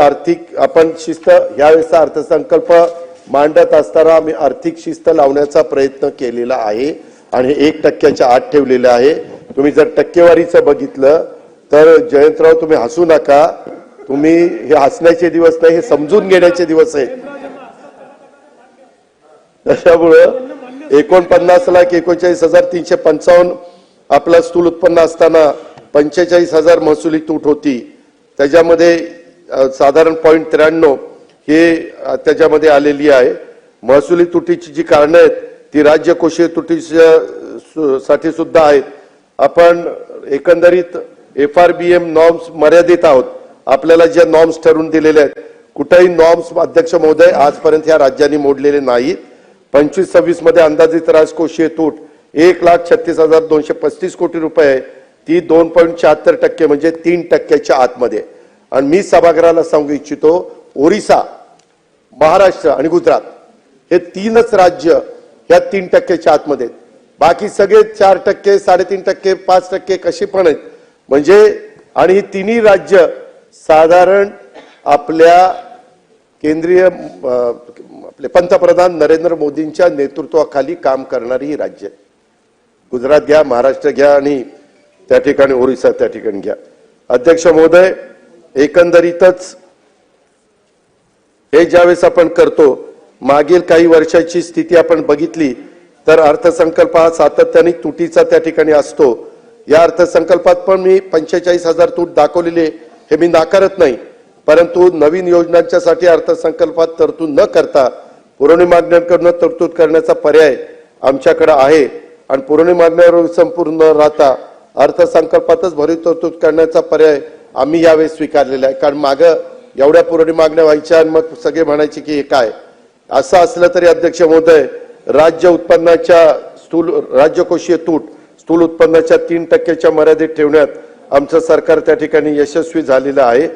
आर्थिक आपण शिस्त यावेळेसचा अर्थसंकल्प मांडत असताना आम्ही आर्थिक शिस्त लावण्याचा प्रयत्न केलेला आहे आणि एक टक्क्याच्या आत ठेवलेलं आहे. तुम्ही जर टक्केवारीचं बघितलं तर जयंतराव तुम्ही हसू नका. तुम्ही हे हसण्याचे दिवस नाही हे समजून घेण्याचे दिवस आहेत. त्याच्यामुळं एकोणपन्नास लाख एकोणचाळीस हजार तीनशे पंचावन्न आपला स्थूल उत्पन्न असताना पंचेचाळीस हजार महसुली तूट होती. त्याच्यामध्ये साधारण पॉईंट त्र्याण्णव हे त्याच्यामध्ये आलेली आहे. महसुली तुटीची जी कारणं आहेत ती राज्यकोशीय तुटीच्या सु- साठी सुद्धा आहेत. आपण एकंदरीत F R B M norms मर्यादित आहोत. आपल्याला ज्या नॉर्म्स ठरवून दिलेल्या आहेत कुठेही नॉर्म्स अध्यक्ष महोदय आजपर्यंत या राज्यांनी मोडलेले नाहीत. पंचवीस सव्वीसमध्ये अंदाजित राजकोषीय तूट एक लाख छत्तीस हजार दोनशे पस्तीस कोटी रुपये आहे. ती दोन पॉईंट शहात्तर टक्के म्हणजे तीन टक्क्याच्या आतमध्ये आणि मी सभागृहाला सांगू इच्छितो ओरिसा महाराष्ट्र आणि गुजरात हे तीनच राज्य या तीन टक्क्याच्या आतमध्ये बाकी सगळे चार टक्के साडेतीन टक्के पाच टक्के कसे पण आहेत. म्हणजे आणि ही तिन्ही राज्य साधारण आपल्या केंद्रीय आपले पंतप्रधान नरेंद्र मोदींच्या नेतृत्वाखाली काम करणारी ही राज्य गुजरात घ्या महाराष्ट्र घ्या आणि त्या ठिकाणी ओरिसा त्या ठिकाणी घ्या. अध्यक्ष महोदय एकंदरीतच हे ज्यावेळेस आपण करतो मागील काही वर्षाची स्थिती आपण बघितली तर अर्थसंकल्प हा सातत्याने तुटीचा त्या ठिकाणी असतो. या अर्थसंकल्पात पण मी पंचेचाळीस हजार तूट दाखवलेले हे मी नाकारत नाही परंतु नवीन योजनांच्यासाठी अर्थसंकल्पात तरतूद न करता पुरवणी मागण्यांकडनं तरतूद करण्याचा पर्याय आमच्याकडे आहे. आणि पुरवणी मागण्यावर संपूर्ण राहता अर्थसंकल्पातच भरीव तरतूद करण्याचा पर्याय आम्ही यावेळेस स्वीकारलेलं आहे. कारण मागं एवढ्या पुरवणी मागण्या व्हायच्या आणि मग सगळे म्हणायचे की हे काय? असं असलं तरी अध्यक्ष महोदय राज्य उत्पन्नाच्या स्थूल राज्यकोषीय तूट स्थूल उत्पन्नाच्या तीन टक्क्याच्या मर्यादेत ठेवण्यात आमचं सरकार त्या ठिकाणी यशस्वी झालेलं आहे.